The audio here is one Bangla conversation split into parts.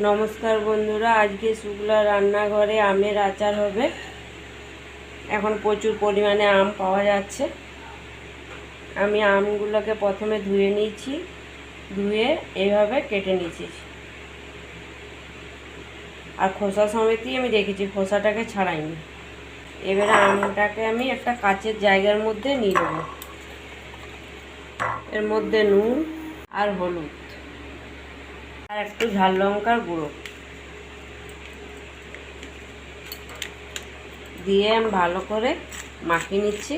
নমস্কার বন্ধুরা, আজকে শুক্লা রান্নাঘরে আমের আচার হবে। এখন প্রচুর পরিমাণে আম পাওয়া যাচ্ছে। আমি আমগুলোকে প্রথমে ধুয়ে নিয়েছি, ধুয়ে এইভাবে কেটে নিয়েছি। আর খোসা সমেতই আমি রেখেছি, খোসাটাকে ছাড়াইনি। এবারে আমটাকে আমি একটা কাচের জায়গার মধ্যে নিয়ে নেব। এর মধ্যে নুন আর হলুদ। আর একটু ঝাল লঙ্কার গুঁড়ো। দিয়ে আমি ভালো করে মাখিয়ে নিচ্ছি।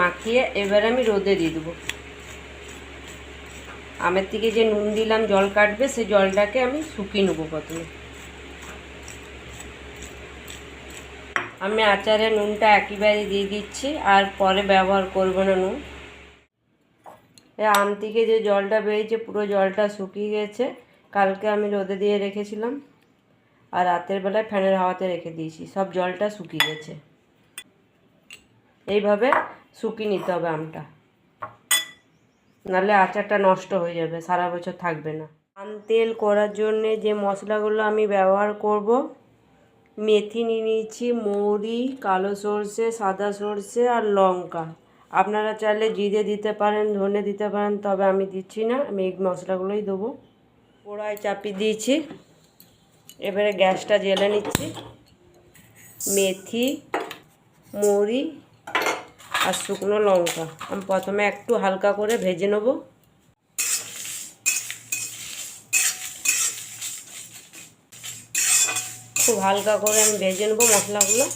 মাখিয়ে এবার আমি রোদে দিয়ে দেবো। আমের থেকে যে নুন দিলাম, জল কাটবে, সেই জলটাকে আমি শুকিয়ে নেব প্রথমে। আমি আচারে নুনটা একেবারে দিয়ে দিচ্ছি, আর পরে ব্যবহার করব না নুন। আম থেকে যে জলটা বেরিয়েছে, পুরো জলটা শুকিয়ে গেছে। কালকে আমি রোদে দিয়ে রেখেছিলাম। আর রাতের বেলায় ফ্যানের হাওয়াতে রেখে দিয়েছি। সব জলটা শুকিয়ে গেছে। এইভাবে শুকিয়ে নিতে হবে আমটা। নাহলে আচারটা নষ্ট হয়ে যাবে, সারা বছর থাকবে না। আম তেল করার জন্যে যে মশলাগুলো আমি ব্যবহার করব, মেথি নিয়ে নিয়েছি, মৌরি, কালো সর্ষে, সাদা সর্ষে আর লঙ্কা। আপনারা চাইলে জিরে দিতে পারেন, ধনে দিতে পারেন, তবে আমি দিচ্ছি না। আমি এই মশলাগুলোই দেবো। কড়াই চাপিয়ে দিয়েছি। এবারে গ্যাসটা জেলে নিচ্ছি। মেথি, মৌরি আর শুকনো লঙ্কা। আমি প্রথমে একটু হালকা করে ভেজে নেব। খুব হালকা করে আমি ভেজে নেব মশলাগুলো।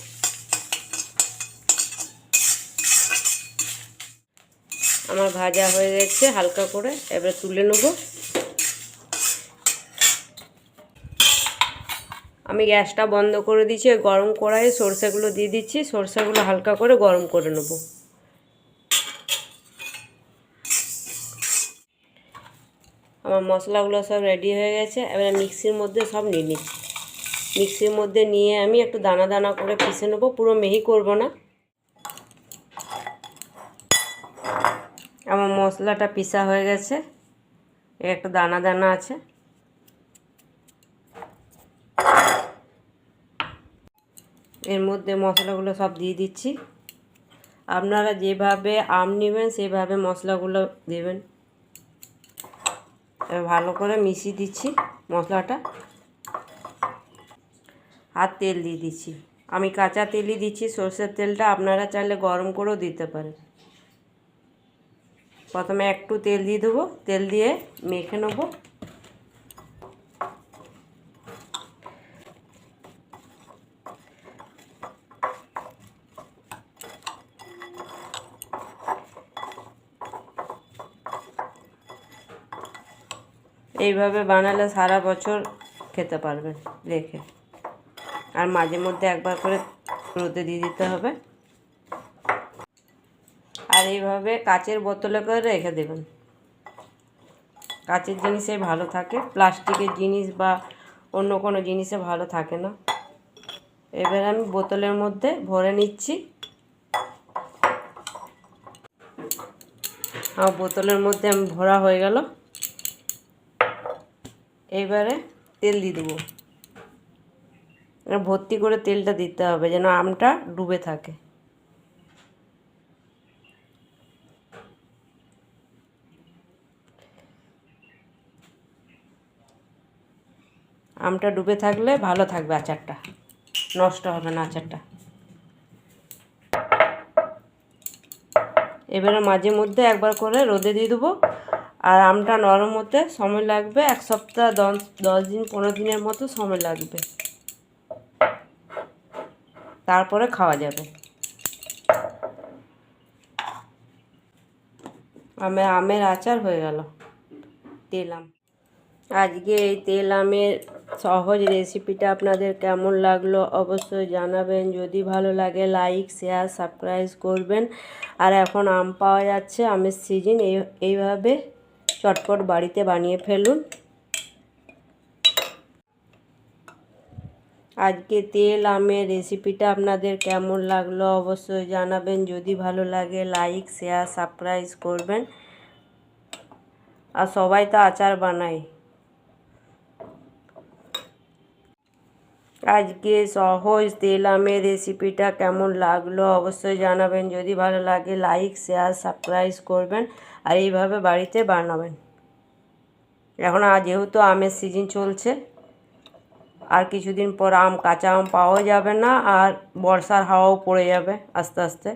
আমার ভাজা হয়ে গেছে, হালকা করে। এবারে তুলে নেব। আমি গ্যাসটা বন্ধ করে দিচ্ছি গরম কড়াইয়ে সরষেগুলো দিয়ে দিচ্ছি। সরষেগুলো হালকা করে গরম করে নেব। আমার মশলাগুলো সব রেডি হয়ে গেছে। এবারে মিক্সির মধ্যে সব নিয়ে নিচ্ছি মিক্সির মধ্যে নিয়ে আমি একটু দানা দানা করে পিষে নেব। পুরো মেহি করব না। মশলাটা পিসা হয়ে গেছে। একটু দানা দানা আছে। এর মধ্যে মশলাগুলো সব দিয়ে দিচ্ছি। আপনারা যেভাবে আম নেবেন, সেভাবে মশলাগুলো দেবেন। ভালো করে মিশিয়ে দিচ্ছি মশলাটা। আর তেল দিয়ে দিচ্ছি। আমি কাঁচা তেলই দিচ্ছি, সর্ষের তেলটা আপনারা চাইলে গরম করেও দিতে পারেন। প্রথমে একটু তেল দিয়ে দেবো। তেল দিয়ে মেখে নেব। এইভাবে বানালে সারা বছর খেতে পারবেন রেখে আর মাঝে মধ্যে একবার করে রোদে দিয়ে দিতে হবে। আর এইভাবে কাচের বোতলে করে রেখে দেবেন। কাচের জিনিসে ভালো থাকে, প্লাস্টিকের জিনিস বা অন্য কোনো জিনিসে ভালো থাকে না। এবার আমি বোতলের মধ্যে ভরে নিচ্ছি। আমার বোতলের মধ্যে আমি ভরা হয়ে গেল। এইবারে তেল দিয়ে দেবো। ভর্তি করে তেলটা দিতে হবে যেন আমটা ডুবে থাকে। আমটা ডুবে থাকলে ভালো থাকবে আচারটা। নষ্ট হবে না আচারটা। এবারে মাঝে মধ্যে একবার করে রোদে দিয়ে দেবো। আর আমটা নরম হতে সময় লাগবে, এক সপ্তাহ, দশ দিন, পনেরো দিনের মতো সময় লাগবে। তারপরে খাওয়া যাবে। আমে, আমের আচার হয়ে গেল। তেল আম আজকে এই তেল আমের সহজ রেসিপিটা আপনাদের কেমন লাগল অবশ্যই জানাবেন। যদি ভালো লাগে লাইক শেয়ার সাবস্ক্রাইব করবেন। আর এখন আম পাওয়া যাচ্ছে, আমের সিজন এই, এইভাবে চটপট বাড়িতে বানিয়ে ফেলুন। আজকে তেল আমের রেসিপিটা আপনাদের কেমন লাগল অবশ্যই জানাবেন। যদি ভালো লাগে লাইক শেয়ার সাবস্ক্রাইব করবেন। আর সবাই তো আচার বানায়। আজকে সহজ তেল আমের রেসিপিটা কেমন লাগল অবশ্যই জানাবেন। যদি ভালো লাগে, লাইক, শেয়ার, সাবস্ক্রাইব করবেন আর এইভাবে বাড়িতে বানাবেন। এখন যেহেতু আমের সিজন চলছে, আর কিছুদিন পর আম, কাঁচা আম পাওয়া যাবে না, আর বর্ষার হাওয়াও পড়ে যাবে আস্তে আস্তে।